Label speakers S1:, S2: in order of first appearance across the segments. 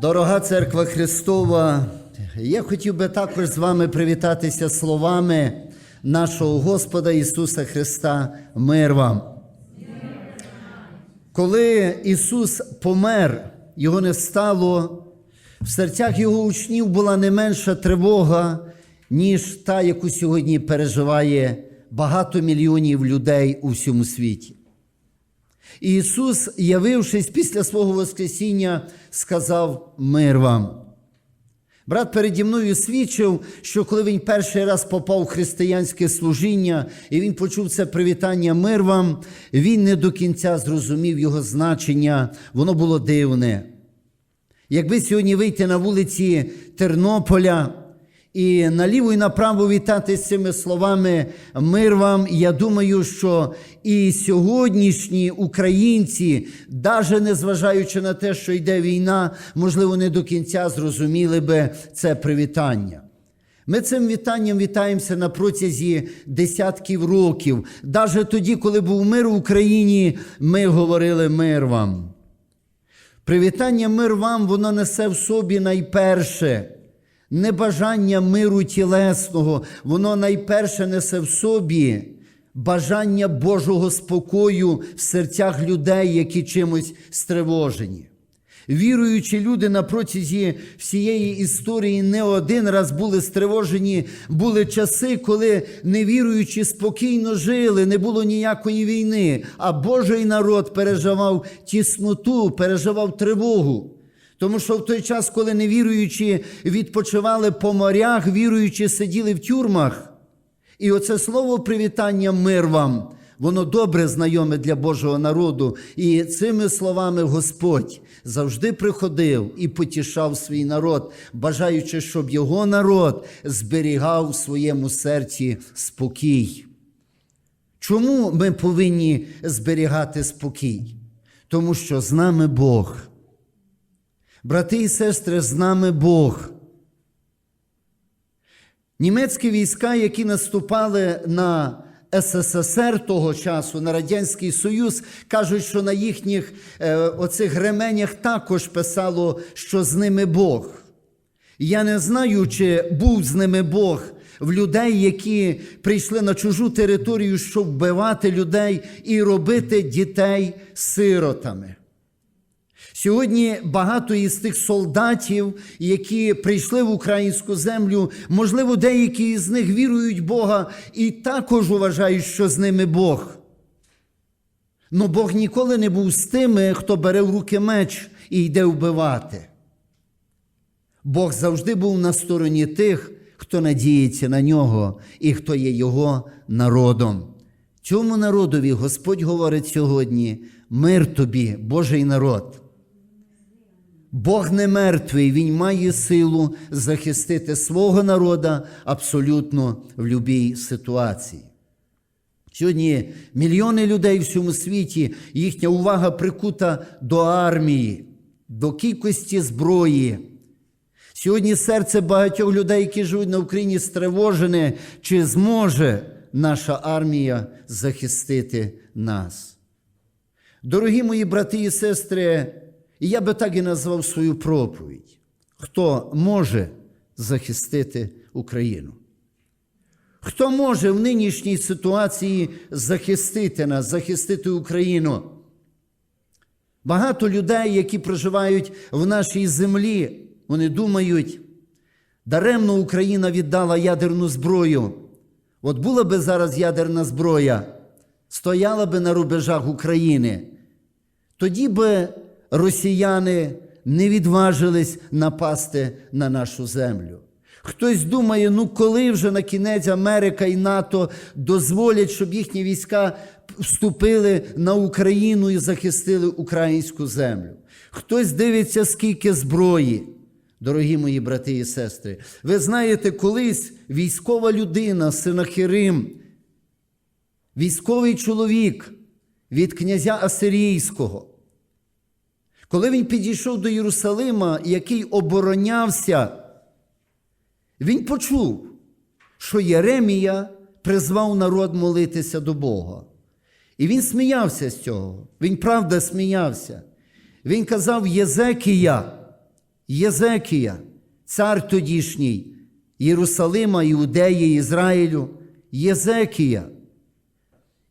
S1: Дорога церква Христова, я хотів би також з вами привітатися словами нашого Господа Ісуса Христа. Мир вам. Коли Ісус помер, Його не стало, в серцях Його учнів була не менша тривога, ніж та, яку сьогодні переживає багато мільйонів людей у всьому світі. І Ісус, явившись після свого Воскресіння, сказав мир вам. Брат переді мною свідчив, що коли він перший раз попав в християнське служіння і він почув це привітання мир вам, він не до кінця зрозумів його значення, воно було дивне. Якби сьогодні вийти на вулиці Тернополя і наліво і направо вітати з цими словами мир вам, я думаю, що і сьогоднішні українці, навіть незважаючи на те, що йде війна, можливо, не до кінця зрозуміли би це привітання. Ми цим вітанням вітаємося на протязі десятків років. Навіть тоді, коли був мир в Україні, ми говорили мир вам. Привітання мир вам, воно несе в собі найперше не бажання миру тілесного, воно найперше несе в собі бажання Божого спокою в серцях людей, які чимось стривожені. Віруючі люди на протязі всієї історії не один раз були стривожені, були часи, коли невіруючі спокійно жили, не було ніякої війни, а Божий народ переживав тісноту, переживав тривогу. Тому що в той час, коли невіруючі відпочивали по морях, віруючі сиділи в тюрмах. І оце слово привітання мир вам, воно добре знайоме для Божого народу. І цими словами Господь завжди приходив і потішав свій народ, бажаючи, щоб його народ зберігав в своєму серці спокій. Чому ми повинні зберігати спокій? Тому що з нами Бог. Брати і сестри, з нами Бог. Німецькі війська, які наступали на СССР того часу, на Радянський Союз, кажуть, що на їхніх е, оцих ременях також писало, що з ними Бог. Я не знаю, чи був з ними Бог в людей, які прийшли на чужу територію, щоб вбивати людей і робити дітей сиротами. Сьогодні багато із тих солдатів, які прийшли в українську землю, можливо, деякі з них вірують в Бога і також вважають, що з ними Бог. Но Бог ніколи не був з тими, хто бере в руки меч і йде вбивати. Бог завжди був на стороні тих, хто надіється на нього і хто є його народом. Цьому народові Господь говорить сьогодні: мир тобі, Божий народ. Бог не мертвий, Він має силу захистити свого народа абсолютно в будь-якій ситуації. Сьогодні мільйони людей в всьому світі, їхня увага прикута до армії, до кількості зброї. Сьогодні серце багатьох людей, які живуть на Україні, стривожене, чи зможе наша армія захистити нас. Дорогі мої брати і сестри, і я би так і назвав свою проповідь. Хто може захистити Україну? Хто може в нинішній ситуації захистити нас, захистити Україну? Багато людей, які проживають в нашій землі, вони думають, даремно Україна віддала ядерну зброю. От була би зараз ядерна зброя, стояла би на рубежах України, тоді би росіяни не відважились напасти на нашу землю. Хтось думає, ну коли вже на кінець Америка і НАТО дозволять, щоб їхні війська вступили на Україну і захистили українську землю. Хтось дивиться, скільки зброї. Дорогі мої брати і сестри, ви знаєте, колись військова людина, Синахирим, військовий чоловік від князя Асирійського, коли він підійшов до Єрусалима, який оборонявся, він почув, що Єремія призвав народ молитися до Бога. І він сміявся з цього. Він правда сміявся. Він казав Єзекія, Єзекія, цар тодішній Єрусалима, Іудеї, Ізраїлю, Єзекія.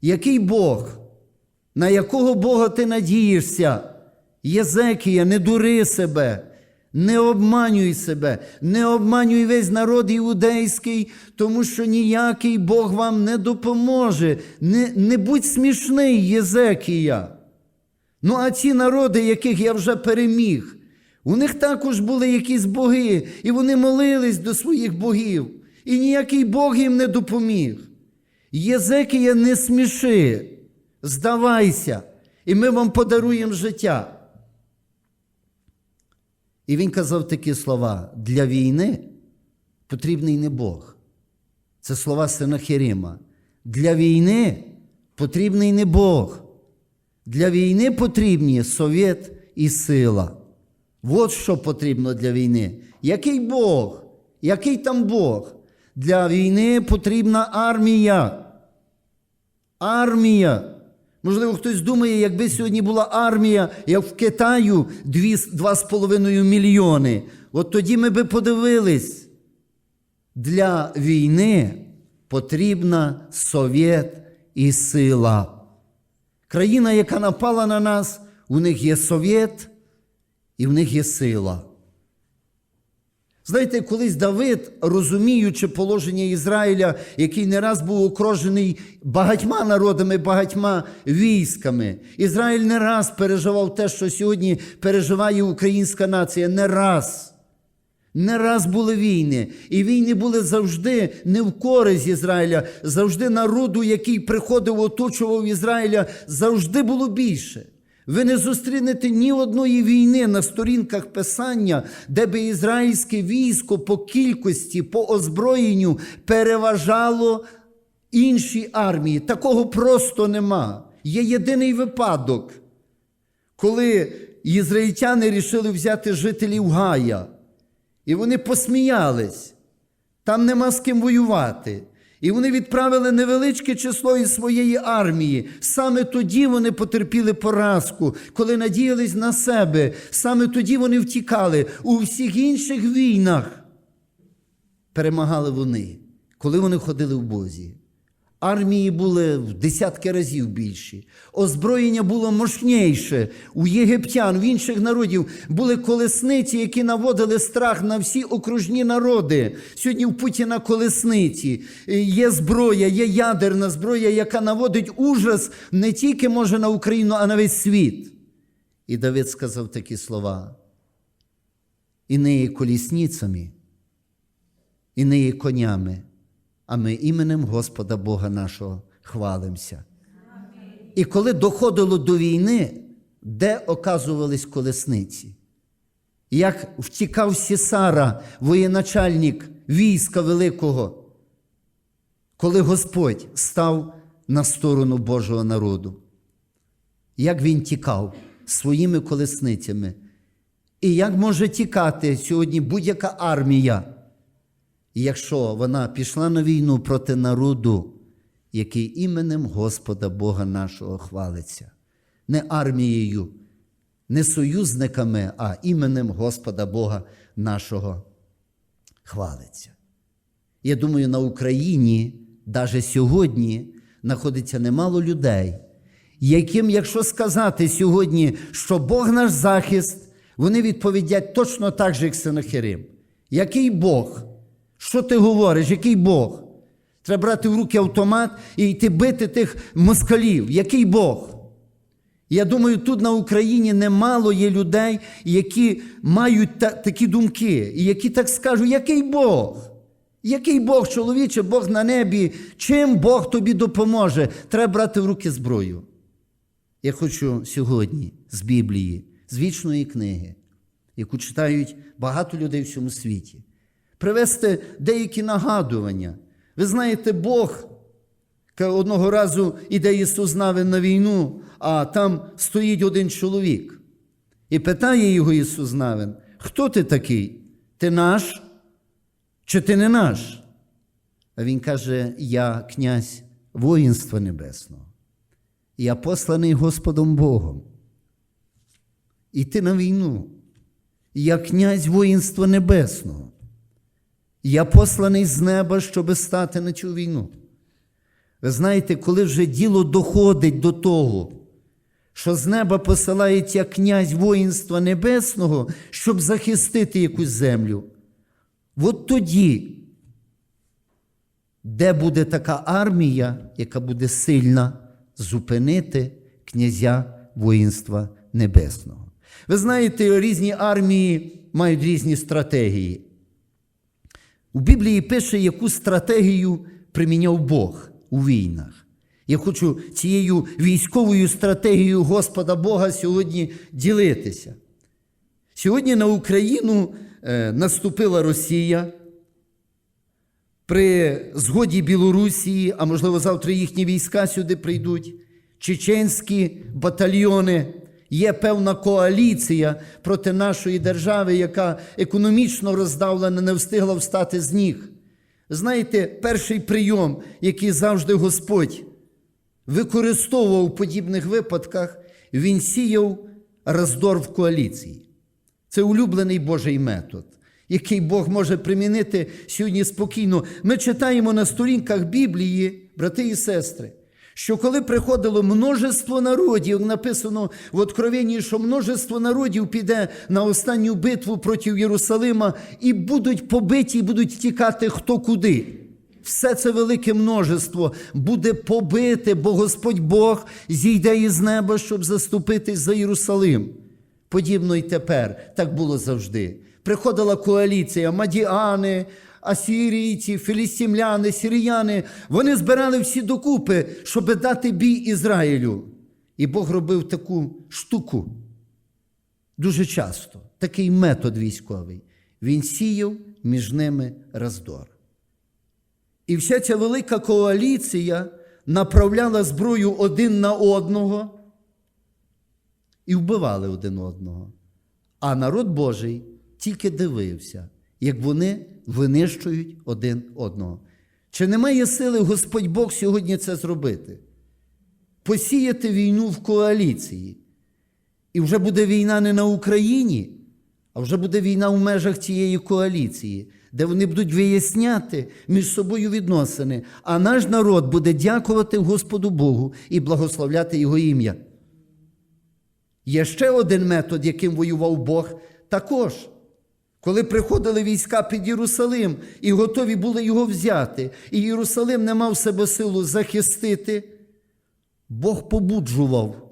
S1: Який Бог? На якого Бога ти надієшся? Єзекія, не дури себе, не обманюй себе, не обманюй весь народ іудейський, тому що ніякий Бог вам не допоможе. Не, не будь смішний, Єзекія. Ну, а ці народи, яких я вже переміг, у них також були якісь боги, і вони молились до своїх богів, і ніякий Бог їм не допоміг. Єзекія, не сміши, здавайся, і ми вам подаруємо життя. І він казав такі слова: для війни потрібний не Бог. Це слова Сенахерима. Для війни потрібний не Бог. Для війни потрібні совєт і сила. От що потрібно для війни. Який Бог? Який там Бог? Для війни потрібна армія. Армія. Можливо, хтось думає, якби сьогодні була армія, як в Китаю 2,5 мільйони. От тоді ми би подивились. Для війни потрібна совєт і сила. Країна, яка напала на нас, у них є совєт і в них є сила. Знаєте, колись Давид, розуміючи положення Ізраїля, який не раз був окружений багатьма народами, багатьма військами, Ізраїль не раз переживав те, що сьогодні переживає українська нація. Не раз. Не раз були війни, і війни були завжди не в користь Ізраїля, завжди народу, який приходив, оточував Ізраїля, завжди було більше. Ви не зустрінете ні одної війни на сторінках Писання, де би ізраїльське військо по кількості, по озброєнню переважало інші армії. Такого просто нема. Є єдиний випадок, коли ізраїльтяни рішили взяти жителів Гая. І вони посміялись, там нема з ким воювати. І вони відправили невеличке число із своєї армії. Саме тоді вони потерпіли поразку, коли надіялись на себе. Саме тоді вони втікали. У всіх інших війнах перемагали вони, коли вони ходили в Бозі. Армії були в десятки разів більші. Озброєння було мощніше. У єгиптян, в інших народів були колесниці, які наводили страх на всі окружні народи. Сьогодні в Путіна колесниці. Є зброя, є ядерна зброя, яка наводить ужас не тільки може на Україну, а на весь світ. І Давид сказав такі слова. І не є колісницями, і не є конями а ми іменем Господа Бога нашого хвалимося. І коли доходило до війни, де оказувались колесниці? Як втікав Сісара, воєначальник війська великого, коли Господь став на сторону Божого народу? Як він тікав своїми колесницями? І як може тікати сьогодні будь-яка армія? Якщо вона пішла на війну проти народу, який іменем Господа Бога нашого хвалиться, не армією, не союзниками, а іменем Господа Бога нашого хвалиться. Я думаю, на Україні навіть сьогодні знаходиться немало людей, яким, якщо сказати сьогодні, що Бог наш захист, вони відповідять точно так же, як Синахирим. Який Бог? Що ти говориш? Який Бог? Треба брати в руки автомат і йти бити тих москалів. Який Бог? Я думаю, тут на Україні немало є людей, які мають та, такі думки, і які так скажуть, який Бог? Який Бог, чоловіче, Бог на небі, чим Бог тобі допоможе? Треба брати в руки зброю. Я хочу сьогодні з Біблії, з вічної книги, яку читають багато людей в цьому світі привести деякі нагадування. Ви знаєте, Бог одного разу іде Ісус Навин на війну, а там стоїть один чоловік. І питає його Ісус Навин, хто ти такий? Ти наш? Чи ти не наш? А Він каже: Я князь воїнства небесного. Я посланий Господом Богом. Іти на війну. я князь воїнства небесного. Я посланий з неба, щоби стати на цю війну. Ви знаєте, коли вже діло доходить до того, що з неба посилається князь воїнства небесного, щоб захистити якусь землю, от тоді, де буде така армія, яка буде сильна зупинити князя воїнства небесного. Ви знаєте, різні армії мають різні стратегії. У Біблії пише, яку стратегію приміняв Бог у війнах. Я хочу цією військовою стратегією Господа Бога сьогодні ділитися. Сьогодні на Україну е, наступила Росія. При згоді Білорусі, а можливо, завтра їхні війська сюди прийдуть, чеченські батальйони. Є певна коаліція проти нашої держави, яка економічно роздавлена, не встигла встати з ніг. Знаєте, перший прийом, який завжди Господь використовував у подібних випадках, він сіяв роздор в коаліції. Це улюблений Божий метод, який Бог може примінити сьогодні спокійно. Ми читаємо на сторінках Біблії, брати і сестри, що коли приходило множество народів, написано в Откровенні, що множество народів піде на останню битву проти Єрусалима і будуть побиті, і будуть тікати хто куди. Все це велике множество буде побите, бо Господь Бог зійде із неба, щоб заступитись за Єрусалим. Подібно й тепер, так було завжди. Приходила коаліція, мадіани, асірійці, філістімляни, сіріяни. Вони збирали всі докупи, щоб дати бій Ізраїлю. І Бог робив таку штуку дуже часто, такий метод військовий. Він сіяв між ними роздор. І вся ця велика коаліція направляла зброю один на одного і вбивали один одного. А народ Божий тільки дивився, як вони винищують один одного. Чи немає сили Господь Бог сьогодні це зробити? Посіяти війну в коаліції. І вже буде війна не на Україні, а вже буде війна в межах цієї коаліції, де вони будуть виясняти між собою відносини, а наш народ буде дякувати Господу Богу і благословляти Його ім'я. Є ще один метод, яким воював Бог, також. Коли приходили війська під Єрусалим і готові були його взяти, і Єрусалим не мав себе силу захистити, Бог побуджував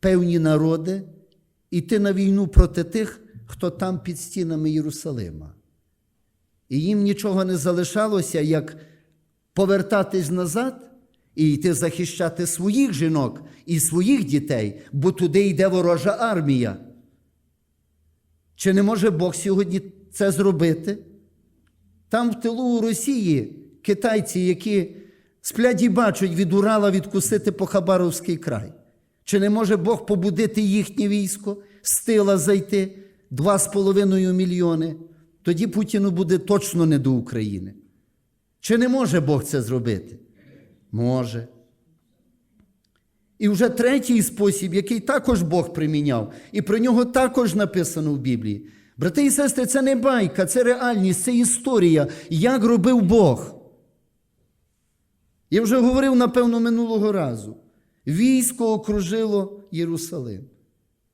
S1: певні народи йти на війну проти тих, хто там під стінами Єрусалима. І їм нічого не залишалося, як повертатись назад і йти захищати своїх жінок і своїх дітей, бо туди йде ворожа армія. Чи не може Бог сьогодні це зробити? Там в тилу у Росії китайці, які сплять і бачать від Урала відкусити по Хабаровський край. Чи не може Бог побудити їхнє військо, з тила зайти 2,5 мільйони? Тоді Путіну буде точно не до України. Чи не може Бог це зробити? Може. І вже третій спосіб, який також Бог приміняв, і про нього також написано в Біблії. Брати і сестри, це не байка, це реальність, це історія, як робив Бог. Я вже говорив, напевно, минулого разу. Військо окружило Єрусалим.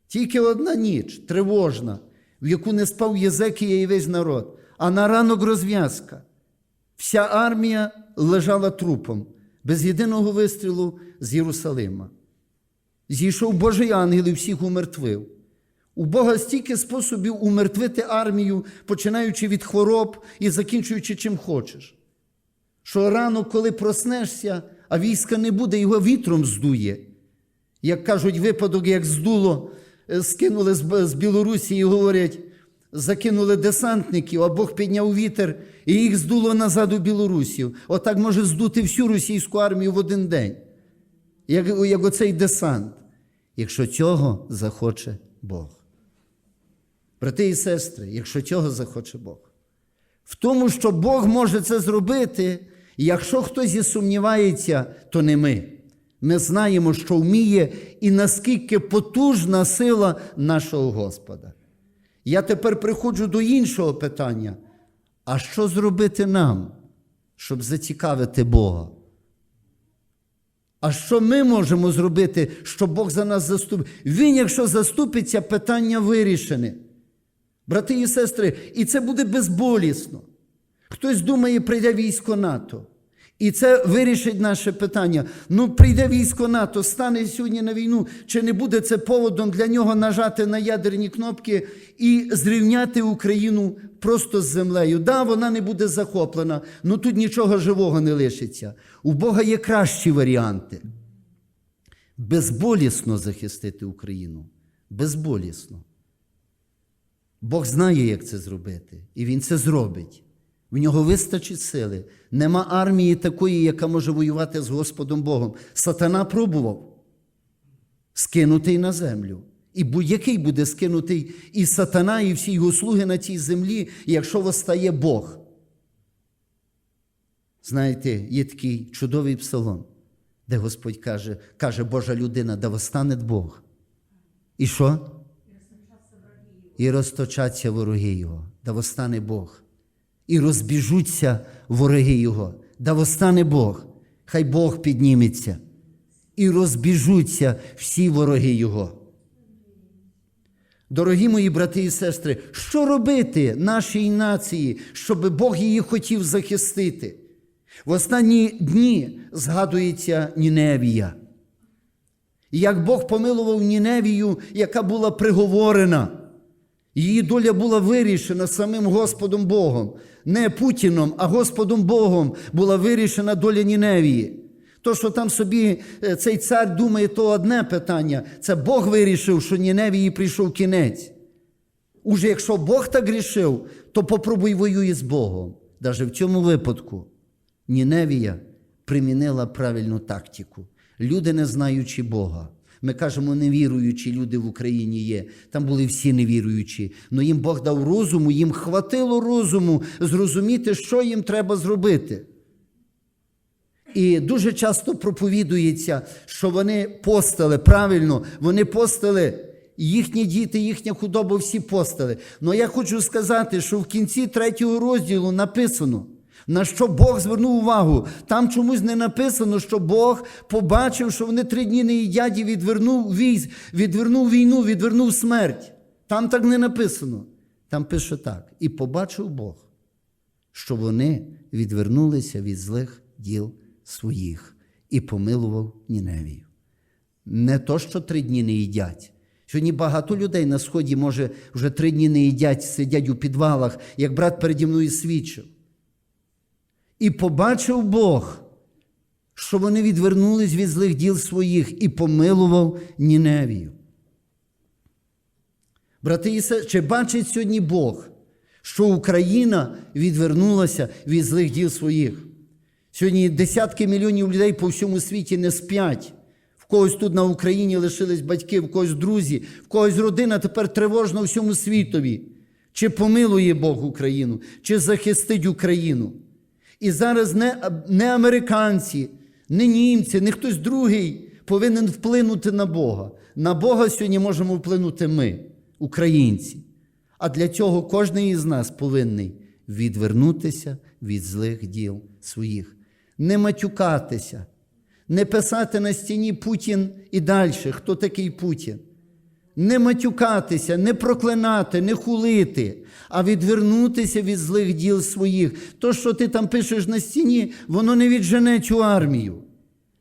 S1: Тільки одна ніч, тривожна, в яку не спав Єзекія і весь народ, а на ранок розв'язка. Вся армія лежала трупом, без єдиного вистрілу з Єрусалима. Зійшов Божий ангел і всіх умертвив. У Бога стільки способів умертвити армію, починаючи від хвороб і закінчуючи чим хочеш. Що рано, коли проснешся, а війська не буде, його вітром здує. Як кажуть, випадок, як здуло, е, скинули з з Білорусі і говорять, закинули десантників, а Бог підняв вітер і їх здуло назад у Білорусію. Отак може здути всю російську армію в один день, як, як оцей десант, якщо цього захоче Бог. Брати і сестри, якщо цього захоче Бог. В тому, що Бог може це зробити, якщо хтось і сумнівається, то не ми. Ми знаємо, що вміє і наскільки потужна сила нашого Господа. Я тепер приходжу до іншого питання. А що зробити нам, щоб зацікавити Бога? А що ми можемо зробити, щоб Бог за нас заступив? Він, якщо заступиться, питання вирішене. Брати і сестри, і це буде безболісно. Хтось думає, прийде військо НАТО. І це вирішить наше питання. Ну, прийде військо НАТО, стане сьогодні на війну, чи не буде це поводом для нього нажати на ядерні кнопки і зрівняти Україну просто з землею? Да, вона не буде захоплена, але тут нічого живого не лишиться. У Бога є кращі варіанти. Безболісно захистити Україну. Безболісно. Бог знає, як це зробити, і Він це зробить. В нього вистачить сили. Нема армії такої, яка може воювати з Господом Богом. Сатана пробував скинутий на землю. І будь-який буде скинутий і сатана, і всі його слуги на цій землі, якщо восстає Бог. Знаєте, є такий чудовий псалом, де Господь каже, каже Божа людина, да восстане Бог. І що? І розточаться вороги Його, да восстане Бог. І розбіжуться вороги Його, да восстане Бог. Хай Бог підніметься. І розбіжуться всі вороги Його. Дорогі мої брати і сестри, що робити нашій нації, щоб Бог її хотів захистити? В останні дні згадується Ніневія. Як Бог помилував Ніневію, яка була приговорена. Її доля була вирішена самим Господом Богом. Не Путіном, а Господом Богом була вирішена доля Ніневії. То, що там собі е, цей цар думає, то одне питання. Це Бог вирішив, що Ніневії прийшов кінець. Уже якщо Бог так рішив, то попробуй воюй з Богом. Навіть в цьому випадку Ніневія примінила правильну тактику. Люди, не знаючи Бога. Ми кажемо, невіруючі люди в Україні є. Там були всі невіруючі. але їм Бог дав розуму, їм хватило розуму зрозуміти, що їм треба зробити. І дуже часто проповідується, що вони постили правильно, вони постили. Їхні діти, їхня худоба, всі постили. Але я хочу сказати, що в кінці третього розділу написано, на що Бог звернув увагу. Там чомусь не написано, що Бог побачив, що вони три дні не їдять і відвернув військ, відвернув війну, відвернув смерть. Там так не написано. Там пише так: і побачив Бог, що вони відвернулися від злих діл своїх і помилував Ніневію. Не то, що три дні не їдять. Сьогодні багато людей на сході, може, вже три дні не їдять, сидять у підвалах, як брат переді мною свідчив. І побачив Бог, що вони відвернулись від злих діл своїх і помилував Ніневію. Брати і сестри, чи бачить сьогодні Бог, що Україна відвернулася від злих діл своїх? Сьогодні десятки мільйонів людей по всьому світі не сплять. В когось тут на Україні лишились батьки, в когось друзі, в когось родина тепер тривожна всьому світові. Чи помилує Бог Україну, чи захистить Україну? І зараз не, не американці, не німці, не хтось другий повинен вплинути на Бога. На Бога сьогодні можемо вплинути ми, українці. А для цього кожен із нас повинен відвернутися від злих діл своїх, не матюкатися, не писати на стіні Путін і далі, хто такий Путін. Не матюкатися, не проклинати, не хулити, а відвернутися від злих діл своїх. То, що ти там пишеш на стіні, воно не віджене цю армію.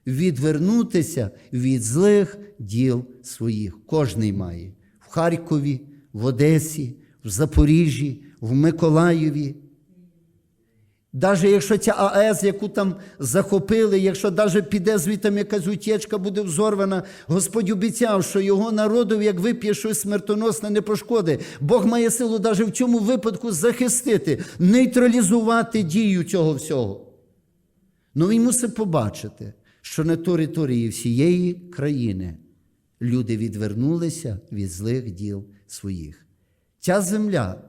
S1: Відвернутися від злих діл своїх. Кожний має в Харкові, в Одесі, в Запоріжжі, в Миколаєві. Навіть якщо ця АЕС, яку там захопили, якщо навіть піде звітом якась утічка буде взорвана, Господь обіцяв, що його народу, як вип'є щось смертоносне, не пошкоди. Бог має силу навіть в цьому випадку захистити, нейтралізувати дію цього всього. Ну він мусить побачити, що на території всієї країни люди відвернулися від злих діл своїх. Ця земля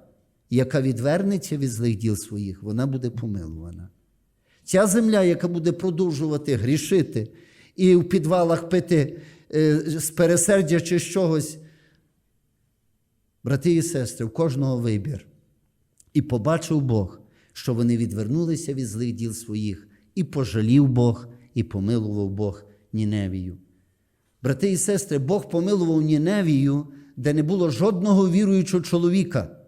S1: яка відвернеться від злих діл своїх, вона буде помилувана. Ця земля, яка буде продовжувати грішити і в підвалах пити е, з пересердя чи з чогось, Брати і сестри, в кожного вибір. І побачив Бог, що вони відвернулися від злих діл своїх, і пожалів Бог, і помилував Бог Ніневію. Брати і сестри, Бог помилував Ніневію, де не було жодного віруючого чоловіка,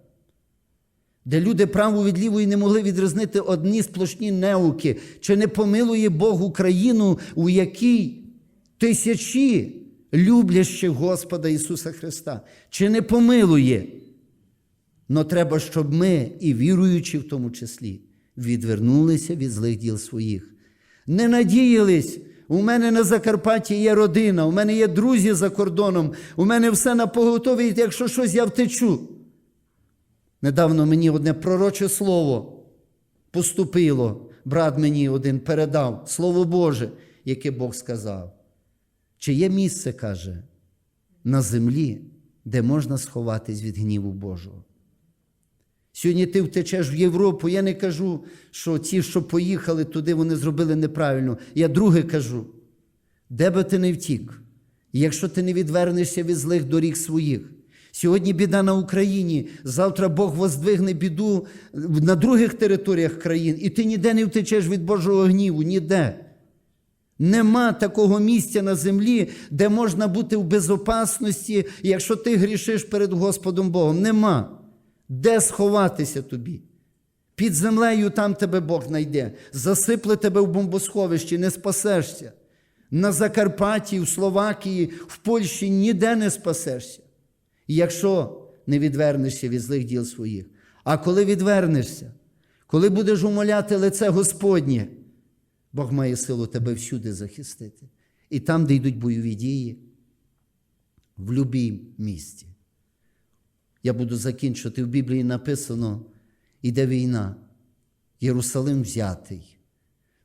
S1: де люди праву від лівої не могли відрізнити одні сплошні неуки. Чи не помилує Бог Україну, у якій тисячі люблящих Господа Ісуса Христа? Чи не помилує? Но треба, щоб ми, і віруючи в тому числі, відвернулися від злих діл своїх. Не надіялись, у мене на Закарпатті є родина, у мене є друзі за кордоном, у мене все на поготові, якщо щось я втечу. Недавно мені одне пророче слово поступило, брат мені один передав, Слово Боже, яке Бог сказав. Чи є місце, каже, на землі, де можна сховатись від гніву Божого? Сьогодні ти втечеш в Європу. Я не кажу, що ті, що поїхали туди, вони зробили неправильно. Я друге кажу, де би ти не втік, якщо ти не відвернешся від злих доріг своїх. Сьогодні біда на Україні, завтра Бог воздвигне біду на других територіях країн, і ти ніде не втечеш від Божого гніву, ніде. Нема такого місця на землі, де можна бути в безопасності, якщо ти грішиш перед Господом Богом. Нема. Де сховатися тобі? Під землею там тебе Бог знайде, засипле тебе в бомбосховищі, не спасешся. На Закарпатті, в Словакії, в Польщі ніде не спасешся. Якщо не відвернешся від злих діл своїх. А коли відвернешся, коли будеш умоляти лице Господнє, Бог має силу тебе всюди захистити. І там, де йдуть бойові дії, в будь-якому місці. Я буду закінчувати. В Біблії написано, іде війна, Єрусалим взятий.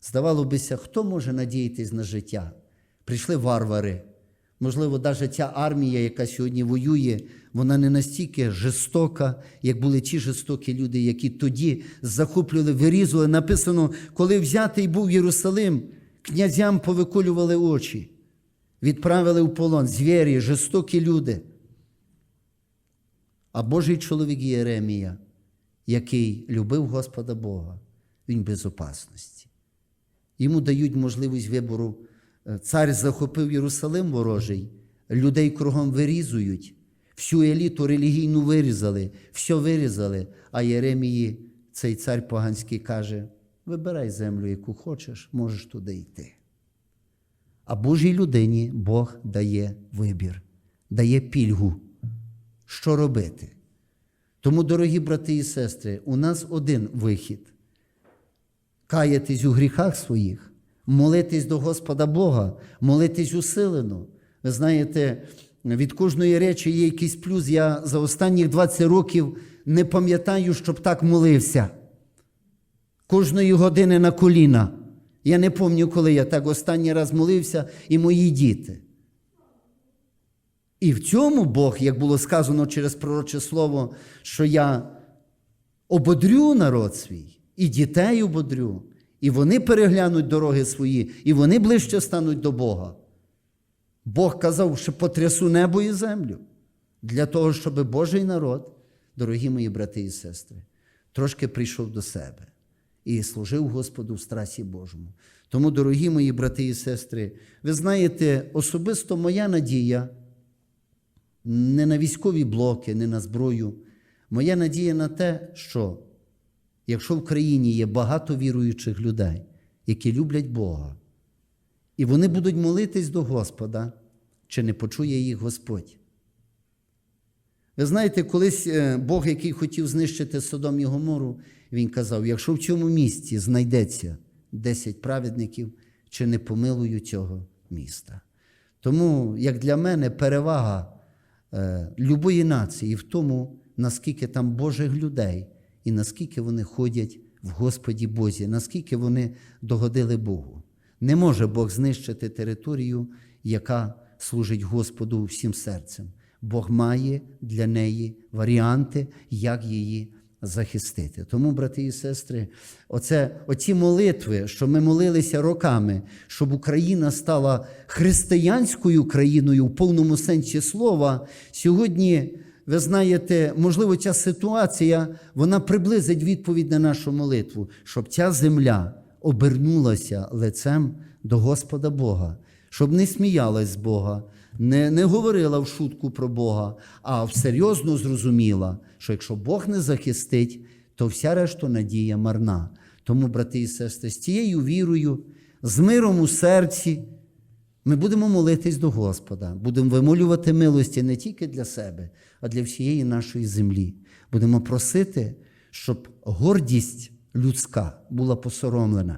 S1: Здавало бися, хто може надіятись на життя? Прийшли варвари. Можливо, навіть ця армія, яка сьогодні воює, вона не настільки жорстока, як були ті жорстокі люди, які тоді захоплювали, вирізували. Написано, коли взятий був Єрусалим, князям повиколювали очі, відправили в полон звірі, жорстокі люди. А Божий чоловік Єремія, який любив Господа Бога, він без опасності. Йому дають можливість вибору. Цар захопив Єрусалим ворожий, людей кругом вирізують, всю еліту релігійну вирізали, все вирізали. А Єремії, цей цар поганський, каже: вибирай землю, яку хочеш, можеш туди йти. А Божій людині Бог дає вибір, дає пільгу що робити. Тому, дорогі брати і сестри, у нас один вихід каятись у гріхах своїх, молитись до Господа Бога, молитись усилено. Ви знаєте, від кожної речі є якийсь плюс. Я за останніх 20 років не пам'ятаю, щоб так молився. Кожної години на коліна. Я не пам'ятаю, коли я так останній раз молився, і мої діти. І в цьому Бог, як було сказано через пророче слово, що я ободрю народ свій, і дітей ободрю, і вони переглянуть дороги свої, і вони ближче стануть до Бога. Бог казав, що потрясу небо і землю для того, щоб Божий народ, дорогі мої брати і сестри, трошки прийшов до себе і служив Господу в страсі Божому. Тому, дорогі мої брати і сестри, ви знаєте, особисто моя надія не на військові блоки, не на зброю. Моя надія на те, що якщо в країні є багато віруючих людей, які люблять Бога, і вони будуть молитись до Господа, чи не почує їх Господь. Ви знаєте, колись е, Бог, який хотів знищити Содом і Гомору, він казав: якщо в цьому місці знайдеться 10 праведників, чи не помилую цього міста. Тому, як для мене, перевага е, любої нації в тому, наскільки там Божих людей і наскільки вони ходять в Господі Бозі, наскільки вони догодили Богу. Не може Бог знищити територію, яка служить Господу всім серцем. Бог має для неї варіанти, як її захистити. Тому, брати і сестри, оце, оці молитви, що ми молилися роками, щоб Україна стала християнською країною в повному сенсі слова, сьогодні ви знаєте, можливо, ця ситуація вона приблизить відповідь на нашу молитву, щоб ця земля обернулася лицем до Господа Бога, щоб не сміялась з Бога, не, не говорила в шутку про Бога, а всерйозно зрозуміла, що якщо Бог не захистить, то вся решта надія марна. Тому, брати і сестри, з цією вірою, з миром у серці. Ми будемо молитись до Господа, будемо вимолювати милості не тільки для себе, а для всієї нашої землі. Будемо просити, щоб гордість людська була посоромлена.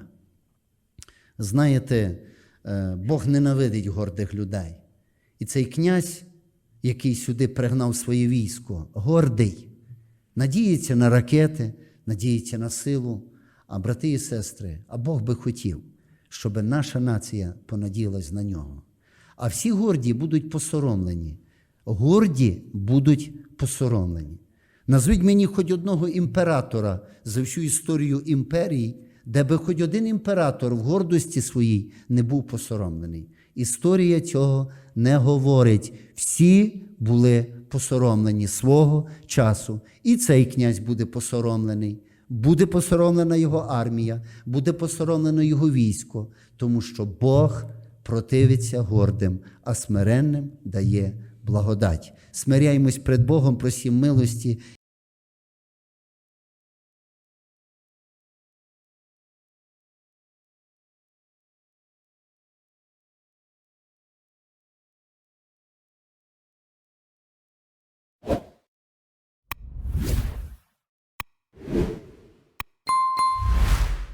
S1: Знаєте, е, Бог ненавидить гордих людей. І цей князь, який сюди пригнав своє військо, гордий, надіється на ракети, надіється на силу. А брати і сестри, а Бог би хотів, щоб наша нація понадіялась на нього. А всі горді будуть посоромлені. Горді будуть посоромлені. Назвіть мені хоч одного імператора за всю історію імперії, де би хоч один імператор в гордості своїй не був посоромлений. Історія цього не говорить. Всі були посоромлені свого часу. І цей князь буде посоромлений. Буде посоромлена його армія, буде посоромлено його військо, тому що Бог противиться гордим, а смиренним дає благодать. Смиряємось перед Богом, просім милості